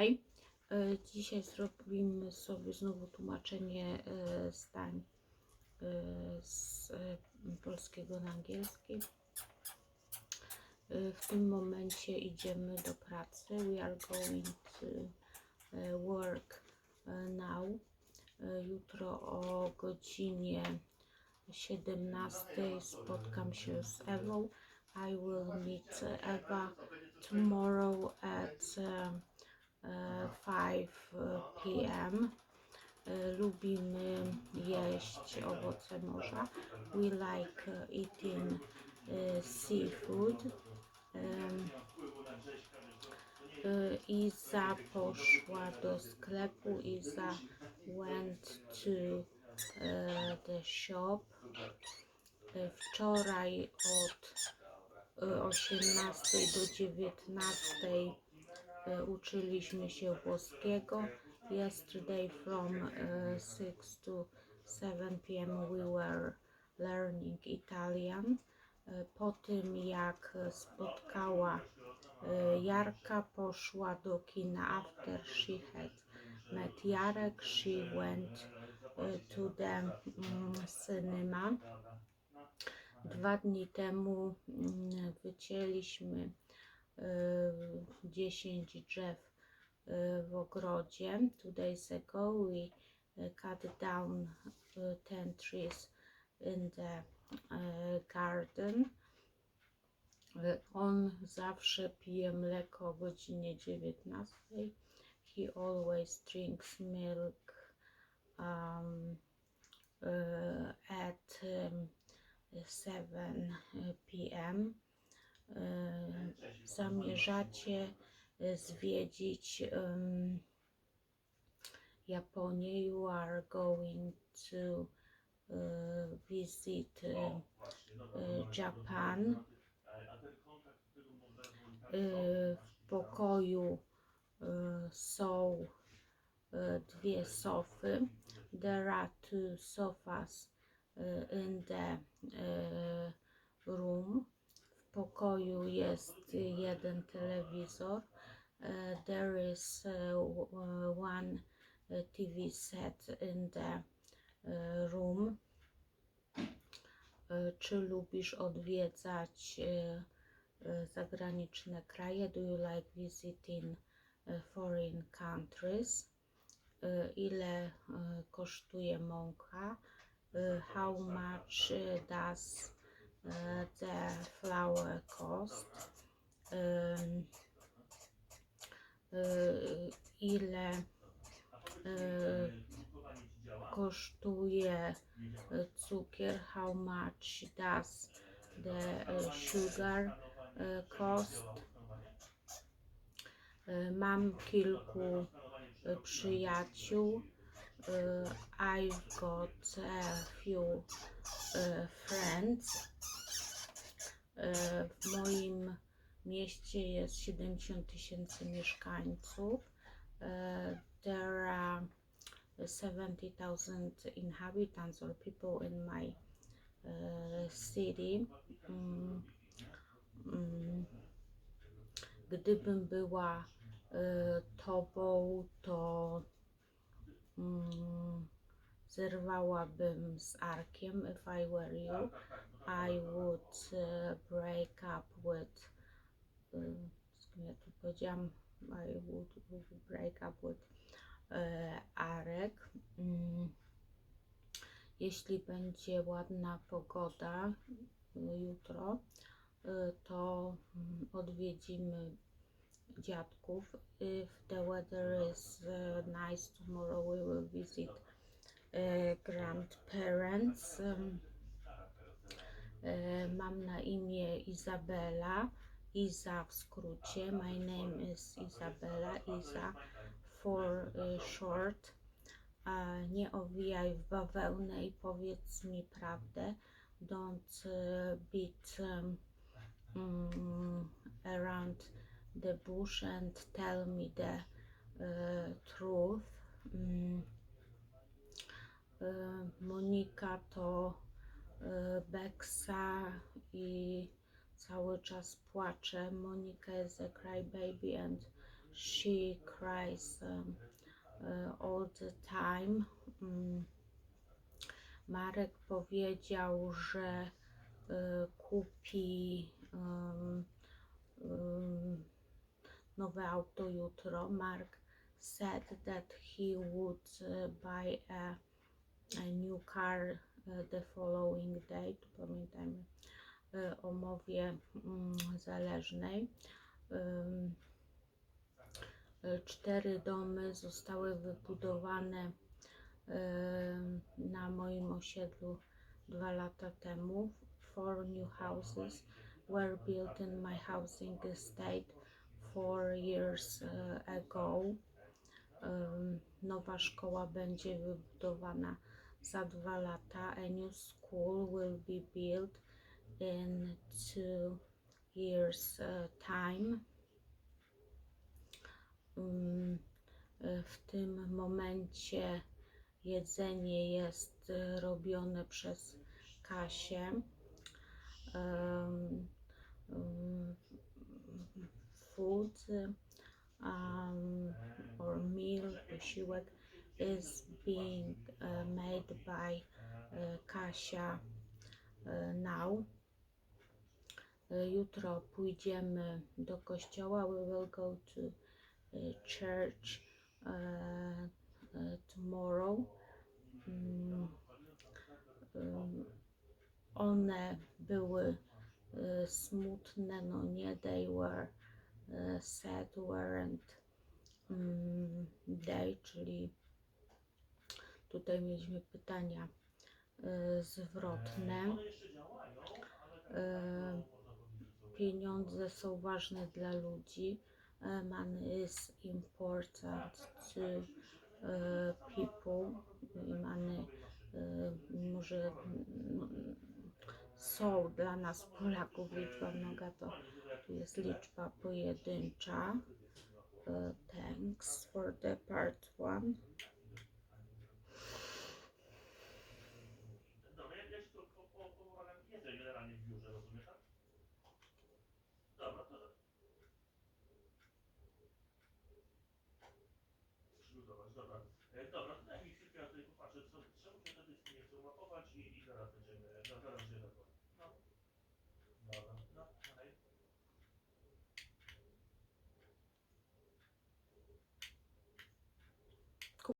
Hej, e, dzisiaj zrobimy sobie znowu tłumaczenie zdań e, z e, polskiego na angielski. W tym momencie idziemy do pracy. We are going to work now. Jutro o godzinie 17 spotkam się z Ewą. I will meet Eva tomorrow 5 p.m. E, Lubimy jeść owoce morza. We like uh, eating uh, seafood. Um, e, Iza poszła do sklepu. Iza went to e, the shop. E, Wczoraj od e, 18 do 19 e, uczyliśmy się włoskiego. Yesterday from e, 6 to 7 p.m. we were learning Italian. E, Po tym jak spotkała e, Jarka, poszła do kina after she had met Jarek. She went e, to the mm, cinema. Dwa dni temu mm, wycięliśmy e, 10 drzew e, w ogrodzie. Two days ago we cut down e, 10 trees in the garden. On zawsze pije mleko o godzinie 19. He always drinks milk um, e, at um, 7 p.m. E, Zamierzacie e, zwiedzić em, Japonię. You are going to e, visit e, e, Japan. E, W pokoju e, są e, dwie sofy. There are two sofas e, in the e, room. Pokoju jest jeden telewizor. E, There is w- one TV set in the e, room. E, Czy lubisz odwiedzać e, zagraniczne kraje? Do you like visiting e, foreign countries? E, Ile e, kosztuje mąka? E, How much e, does e, the kosztuje e, cukier? How much does the e, sugar e, cost? Mam kilku przyjaciół. I've got a few friends. W moim mieście jest 70 tysięcy mieszkańców. There are 70,000 inhabitants or people in my e, city. Mm, mm, Gdybym była e, tobą, to mm, zerwałabym z Arkiem. If I were you, I would e, break up with. kim ja tu powiedziałam? I would, would break up with Arek. Mm, Jeśli będzie ładna pogoda e, jutro, e, to mm, odwiedzimy dziadków. If the weather is nice tomorrow, we will visit grandparents. E, mam na imię Izabela. Iza w skrócie. My name is Izabela. Iza for short. Nie owijaj w bawełnę i powiedz mi prawdę. Don't beat um, mm, around the bush and tell me the truth. Mm. Monika to Beksa i cały czas płacze. Monika is a crybaby and she cries um, uh, all the time. Mm. Marek powiedział, że y, kupi um, um, nowe auto jutro. Mark said that he would uh, buy a, a new car uh, the following day. Tu pamiętajmy o mowie mm, zależnej. Y, Cztery domy zostały wybudowane na moim osiedlu dwa lata temu. Four new houses were built in my housing estate four years uh, ago. Nowa szkoła będzie wybudowana za dwa lata. A new school will be built in two years uh, time. Um, y, w tym momencie jedzenie jest y, robione przez Kasię. Food um, or meal, posiłek is being uh, made by uh, Kasia uh, now. Jutro pójdziemy do kościoła. We will go to church uh, uh, tomorrow. Mm, um, one były y, smutne, no nie, they were y, sad, weren't mm, they, czyli tutaj mieliśmy pytania y, zwrotne. Y, pieniądze są ważne dla ludzi. Uh, money is important to uh, people. Money może mm, są dla nas Polaków liczba mnoga to tu jest liczba pojedyncza. Uh, thanks for the part one.